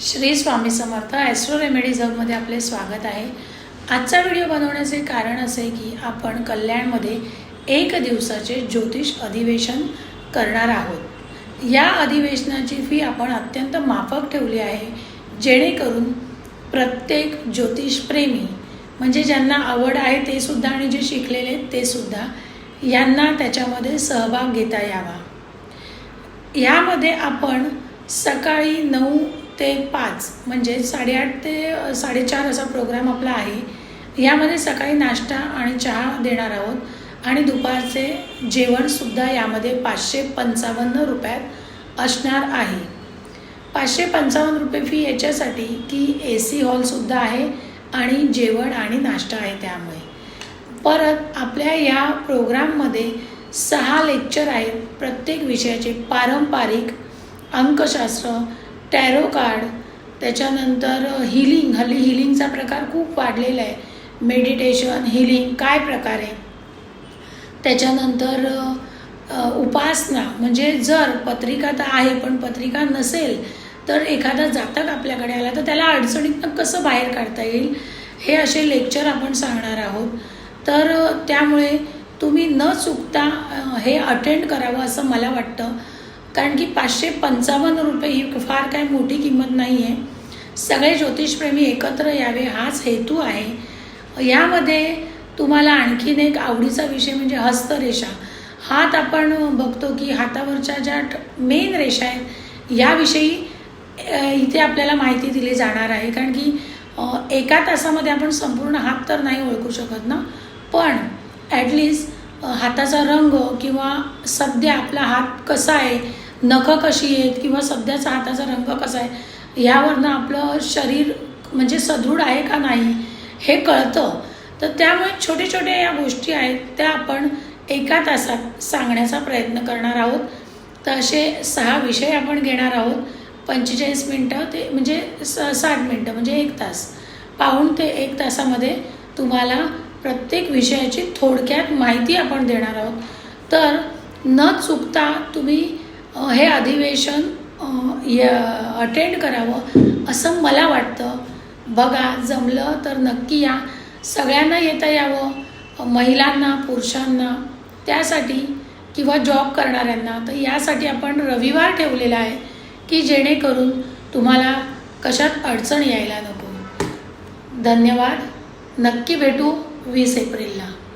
Shri Swami Samarth astro remedies हबमध्ये आपले स्वागत आहे. आजचा व्हिडिओ बनवण्याचे कारण असे की आपण कल्याणमध्ये एक दिवसाचे ज्योतिष अधिवेशन करणार आहोत. या अधिवेशनाची फी आपण अत्यंत माफक ठेवली आहे जेणेकरून प्रत्येक ज्योतिषप्रेमी म्हणजे ज्यांना आवड आहे ते सुद्धा आणि जे शिकलेले आहेत ते सुद्धा यांना त्याच्यामध्ये सहभाग घेता यावा. यामध्ये आपण सकाळी नऊ ते पाच म्हणजे साडेआठ ते साडेचार असा प्रोग्राम आपला आहे. यामध्ये सकाळी नाश्ता आणि चहा देणार आहोत. आणि दुपारचे जेवणसुद्धा यामध्ये पाचशे पंचावन्न रुपयात असणार आहे. पाचशे पंचावन्न रुपये फी याच्यासाठी की ए सी हॉलसुद्धा आहे आणि जेवण आणि नाश्ता आहे त्यामुळे. परत आपल्या या प्रोग्राममध्ये सहा लेक्चर आहेत. प्रत्येक विषयाचे पारंपरिक अंकशास्त्र टॅरो कार्ड त्याच्यानंतर हिलिंग हल्ली हिलिंगचा प्रकार खूप वाढलेला आहे. मेडिटेशन हिलिंग काय प्रकार? आहे त्याच्यानंतर उपासना म्हणजे जर पत्रिका तर आहे पण पत्रिका नसेल तर एखादा जातक आपल्याकडे आला तर त्याला अडचणीतनं कसं बाहेर काढता येईल हे असे लेक्चर आपण सांगणार आहोत. तर त्यामुळे तुम्ही न चुकता हे अटेंड करावं असं मला वाटतं. कारण की पाचशे पंचावन्न रुपये ही फार काय मोठी किंमत नाही आहे सगळे ज्योतिषप्रेमी एकत्र यावे हाच हेतू आहे. यामध्ये तुम्हाला आणखीन एक आवडीचा विषय म्हणजे हस्तरेषा. हात आपण बघतो की हातावरच्या ज्या मेन रेषा आहेत याविषयी इथे आपल्याला माहिती दिली जाणार आहे. कारण की एका तासामध्ये आपण संपूर्ण हात तर नाही ओळखू शकत ना? पण ॲटलिस्ट हाताचा रंग किंवा सध्या आपला हात कसा आहे नखं कशी आहेत किंवा सध्याचा हाताचा रंग कसा आहे यावरनं आपलं शरीर म्हणजे सदृढ आहे का नाही हे कळतं. तर त्यामुळे छोटे छोटे या गोष्टी आहेत त्या आपण एका तासात सांगण्याचा प्रयत्न करणार आहोत. तर असे सहा विषय आपण घेणार आहोत. पंचेचाळीस मिनटं ते म्हणजे स साठ मिनटं म्हणजे एक तास. पाऊण ते एक तासामध्ये तुम्हाला प्रत्येक विषयाची थोडक्यात माहिती आपण देणार आहोत. तर न चुकता तुम्ही हे अधिवेशन अटेंड करावं असं मला वाटतं. बघा जमलं तर नक्की या. सगळ्यांना येता यावं महिलांना पुरुषांना त्यासाठी किंवा जॉब करणाऱ्यांना. तर यासाठी आपण रविवार ठेवलेला आहे की जेणेकरून तुम्हाला कशात अडचण यायला नको. धन्यवाद. नक्की भेटू. Luis Prilla.